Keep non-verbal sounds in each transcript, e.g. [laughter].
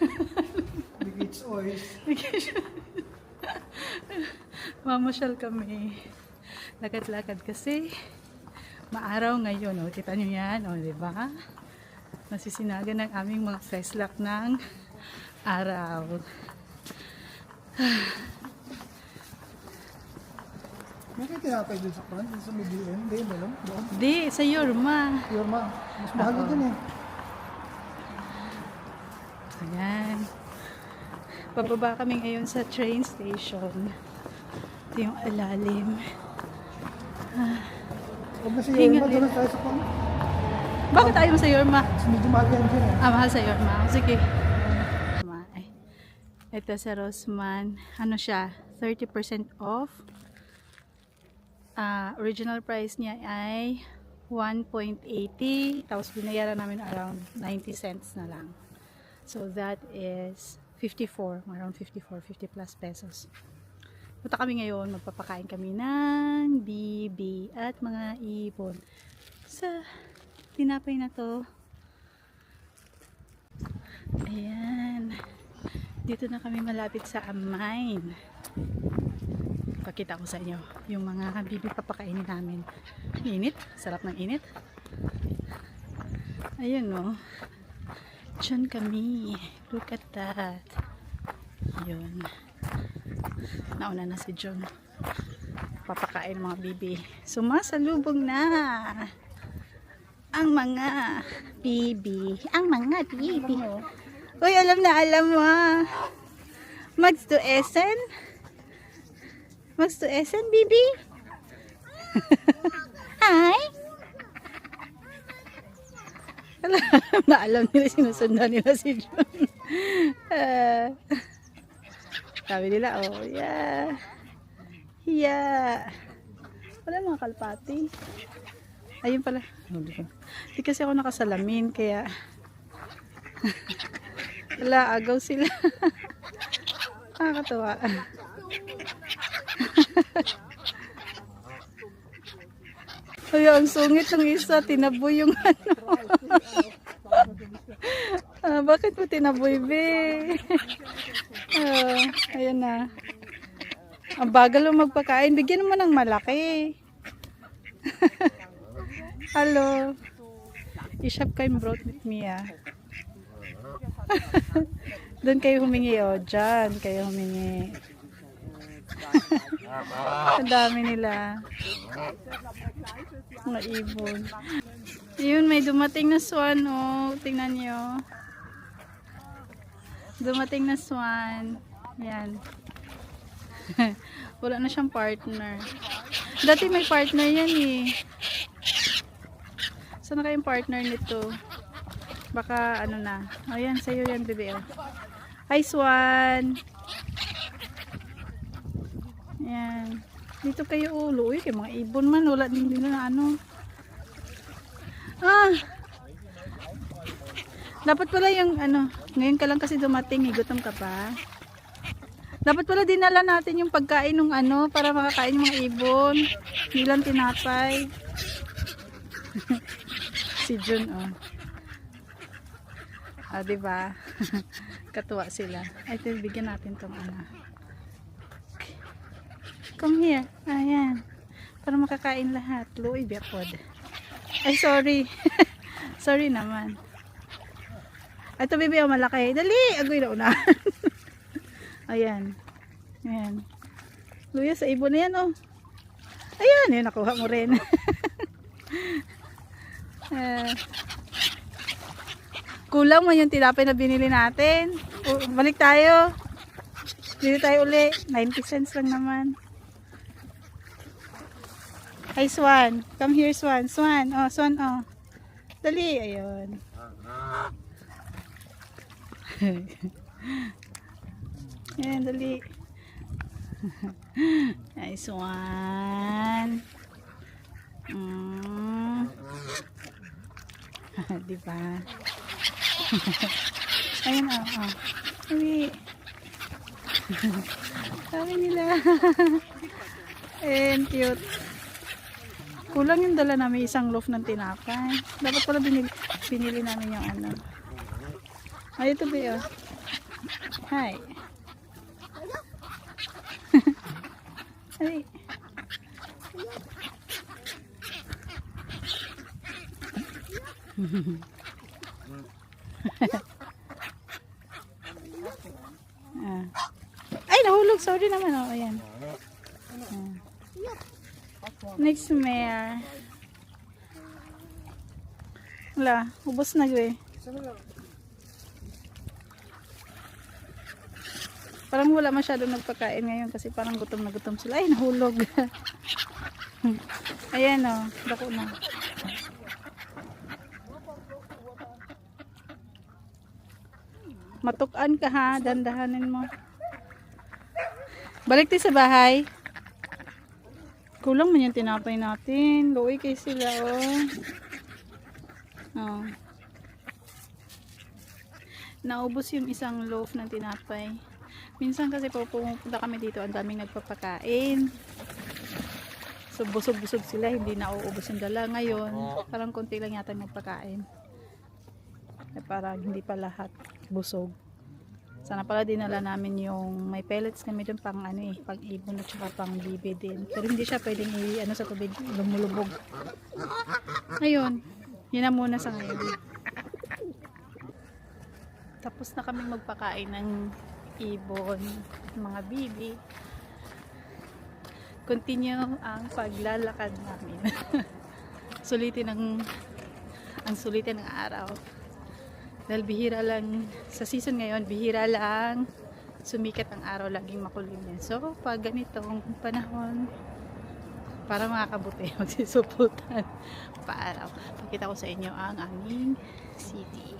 [laughs] It's always. [laughs] Mamasyal kami. Lakad-lakad kasi. Maaraw ngayon. O, kita nyo yan. O, di ba? Nasisinagan ng aming mga feslak ng araw. [sighs] May kayo tinapay dun sa front, dun sa may hindi mo lang, doon. Di, sa Yorma. Yorma, mas mahal Oo. dun eh. Ayan. Pababa kami ngayon sa train station. Ito yung alalim. Hingal Yorma, din. doon na tayo sa front. Bakit tayo sa Yorma? Medyo mahal yan dyan eh. Ah, mahal sa Yorma. Sige. Ito sa Rosman. Ano siya? 30% off. Ah, original price niya ay 1.80. Tapos binayaran namin around 90 cents na lang. So that is 54. Around 54, 50 plus pesos. Punta kami ngayon. Magpapakain kami ng bibi at mga ibon. Sa tinapay na to. Ayan. Dito na kami malapit sa Amain. Pakita ko sa inyo yung mga bibi papakainin namin. Init. Sarap ng init. Ayun no. Diyan kami. Look at that. Ayun. Nauna na si John. Papakain mga bibi. Sumasalubong na ang mga bibi. Ang mga bibi. Uy, alam na alam mo. ah. Mags to Essen? Mags to Essen, bibi? [laughs] Hi? Alam na [laughs] alam nila, sinusundan nila si John. [laughs] Sabi nila, oh, yeah. Yeah. Wala mga kalpati. Ayun pala. Hindi kasi ako nakasalamin, kaya... [laughs] Wala, agaw sila. Nakakatawa. Ay, ang sungit ng isa. Tinaboy yung [laughs] ano. ah, bakit mo tinaboy, be? ah, ayan na. Ang bagal mo magpakain. Bigyan mo ng malaki. [laughs] Hello. I-shop kayo brought with me ah. [laughs] Doon kayo humingi oh. Diyan kayo humingi. Ang dami nila. Mga ibon. Yun, may dumating na swan oh. Tingnan nyo. Dumating na swan. Yan. [laughs] Wala na siyang partner. Dati may partner yan eh. Saan na kayong partner nito? Baka ano na. Ayan, sa'yo yan, bebe. Oh. Hi, Swan! Ayan. Dito kayo ulo. Uy, kay mga ibon man. Wala din din na ano. Ah! Dapat pala yung ano, ngayon ka lang kasi dumating, eh, gutom ka pa. Dapat pala dinala natin yung pagkain ng ano, para makakain yung mga ibon. Hindi lang tinapay. [laughs] si Jun, oh. Ah, di ba? [laughs] Katuwa sila. Ay, bigyan natin tong ano. Come here. Ayan. Para makakain lahat. Luoy, biapod. Ay, sorry. [laughs] sorry naman. Ito, bibi, oh, malaki. Dali! Agoy na una. [laughs] Ayan. Ayan. Luya sa ibon na yan, oh. Ayan, yun, nakuha mo rin. [laughs] Eh, kulang man yung tilapay na binili natin. O, balik tayo. Bili tayo uli. 90 cents lang naman. Hi, Swan. Come here, Swan. Swan. Oh, Swan, oh. Dali. Ayun. [laughs] Ayan, dali. [laughs] Hi, Swan. Mm. [laughs] Di ba? Ayun, oh, oh. Uwi. Sabi nila. And cute. Kulang yung dala namin isang loaf ng tinapay. Dapat pala binili, binili namin yung ano. Ay, ito ba yun? Hi. [laughs] Hi. [laughs] ah. Ay, nahulog. Sorry naman. Oh, ayan. Next mare. Wala, ubos na gue. Parang wala masyadong nagpakain ngayon kasi parang gutom na gutom sila. Ay, nahulog. [laughs] Ayan o, oh, dako na. Matukan ka ha, dandahanin mo. Balik tayo sa bahay. Kulang man yung tinapay natin. Luwi kay sila oh. Oh. Naubos yung isang loaf ng tinapay. Minsan kasi po pumunta kami dito, ang daming nagpapakain. So busog-busog sila, hindi na uubos yung dala. Ngayon, parang konti lang yata yung magpakain. Eh, parang hindi pa lahat busog. Sana pala dinala namin yung may pellets kami dun pang ano eh, pang ibon at saka pang bibi din. Pero hindi siya pwedeng i ano sa tubig lumulubog. Ngayon, yun na muna sa ngayon. Tapos na kaming magpakain ng ibon, mga bibi. Continue ang paglalakad namin. [laughs] sulitin ang ang sulitin ng araw. Dahil bihira lang, sa season ngayon, bihira lang sumikat ang araw, laging makulimlim. So, pag ganitong panahon, para makakabuti, [laughs] magsisuputan pa araw. Pakita ko sa inyo ang aming city.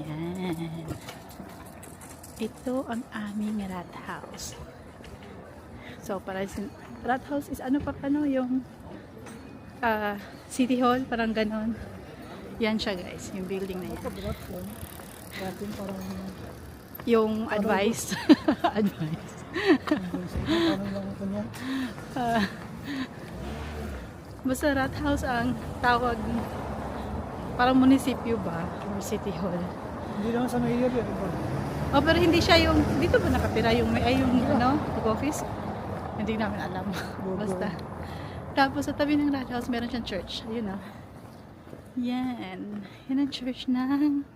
Yan. Ito ang aming rat house. So, para rat house is ano pa ano yung ah, city hall, parang ganon. Yan siya guys, yung building na yan. Parang Yung advice. advice. Ah, basta rat house ang tawag parang munisipyo ba or city hall. Hindi naman sa mayor yun. Oh, pero hindi siya yung dito ba nakatira yung may ay yung ano, office? Hindi namin alam. [laughs] Basta. Tapos sa tabi ng rat house meron siyang church. Ayun oh. Yan. Yan ang church ng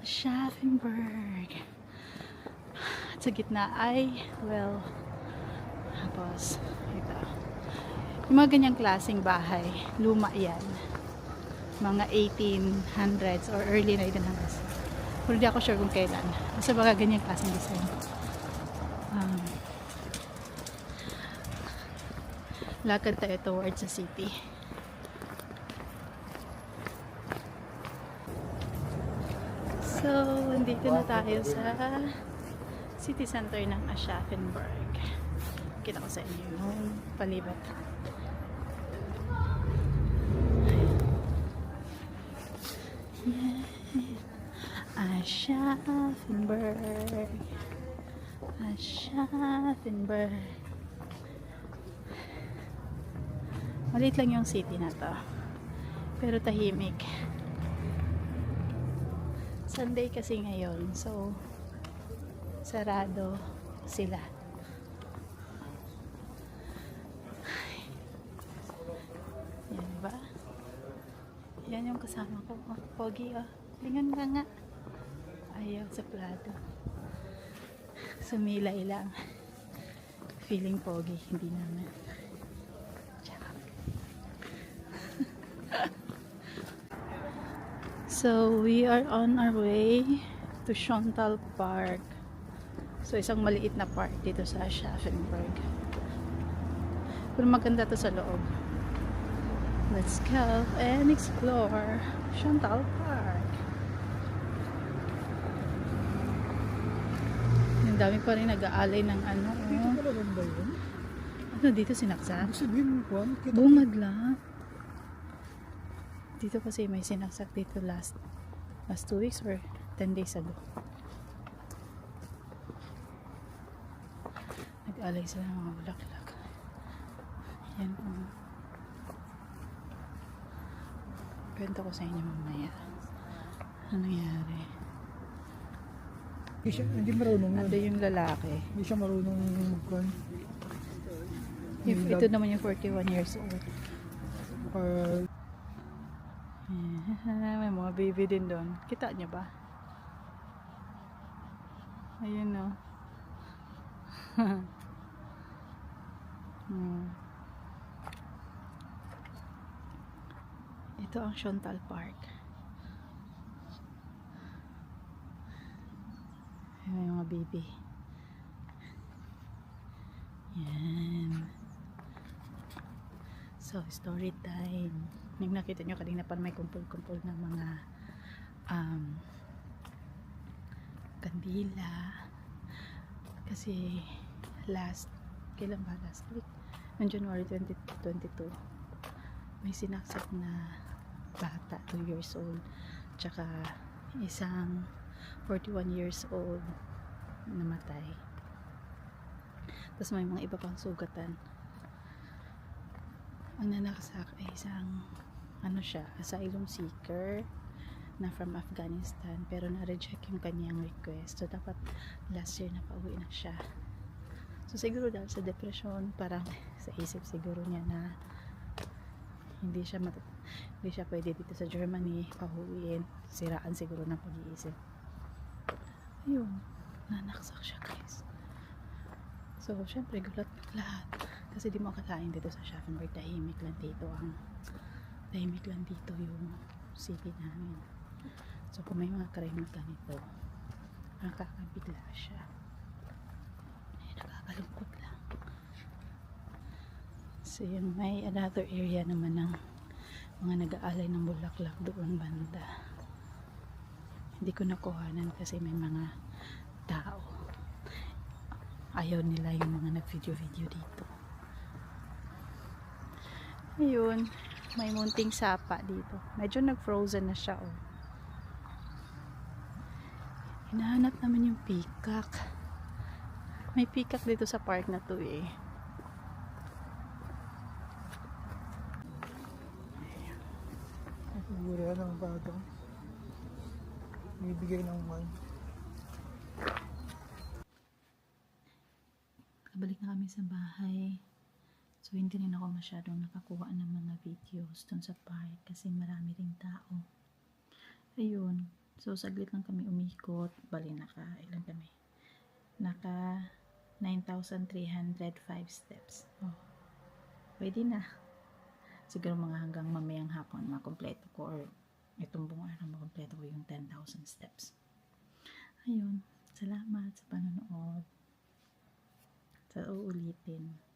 Schaffenburg. At sa gitna ay, well, tapos, ito. Yung mga ganyang klaseng bahay, luma yan. Mga 1800s or early 1900s. Pero di ako sure kung kailan. Basta mga ganyang klaseng design. Um, lakad tayo towards the city. So, andito na tayo sa city center ng Aschaffenburg. Kita ko sa inyo yung palibat. Aschaffenburg. Aschaffenburg. Maliit lang yung city na to. Pero tahimik. Sunday kasi ngayon. So, sarado sila. Yan ba? Yan yung kasama ko. Oh, pogi oh. Lingon ka nga. Ayaw sa plato. Sumilay lang. Feeling pogi. Hindi naman. So, we are on our way to Chantal Park. So, isang maliit na park dito sa Schaffenburg. Pero maganda to sa loob. Let's go and explore Chantal Park. Ang dami pa rin nag-aalay ng ano. Dito Oh. pala rin ba yun? Ano dito sinaksak? Sabihin mo, kita Bungad lang. Dito kasi may sinaksak dito last last 2 weeks or 10 days ago. Nag-alay sila ng mga bulaklak. Yan po. Kwento ko sa inyo mamaya. Ano nangyari? Hindi siya, hindi marunong yun. yung lalaki. Hindi siya marunong. If, ito naman yung 41 years old. Uh, May mga baby din doon. Kita niyo ba? Ayun no. [laughs] hmm. Ito ang Shontal Park. May mga baby. Yan. So, story time. Yung nakita nyo kanina pa may kumpul-kumpul ng mga um, kandila. Kasi last, kailan ba last week? Noong January 2022, may sinaksak na bata, 2 years old. Tsaka isang 41 years old namatay. Tapos may mga iba pang sugatan ang nanaksak ay isang ano siya, asylum seeker na from Afghanistan pero na-reject yung kanyang request. So dapat last year na pauwi na siya. So siguro dahil sa depression parang sa isip siguro niya na hindi siya mat hindi siya pwede dito sa Germany pauwiin. Siraan siguro ng pag-iisip. Ayun nanaksak siya guys. So syempre gulat lahat kasi di mo akalain dito sa Schaffenburg tahimik lang dito ang tahimik lang dito yung city namin. So kung may mga crime na ganito nakakabigla siya. Eh, nakakalungkot lang. So yun may another area naman ng mga nag-aalay ng bulaklak doon banda. Hindi ko nakuhanan kasi may mga tao. Ayaw nila yung mga nag-video-video dito Ayun, may munting sapa dito. Medyo nag-frozen na siya, oh. Hinahanap naman yung peacock. May peacock dito sa park na to, eh. siguro yan ang bata. Bibigay ng man. Kabalik na kami sa bahay. So, hindi rin ako masyadong nakakuha ng mga videos dun sa park kasi marami ring tao. Ayun. So, saglit lang kami umikot. Bali, naka, ilan kami? Naka 9,305 steps. Oh. Pwede na. Siguro mga hanggang mamayang hapon makompleto ko or itong buong araw makompleto ko yung 10,000 steps. Ayun. Salamat sa panonood. Sa uulitin.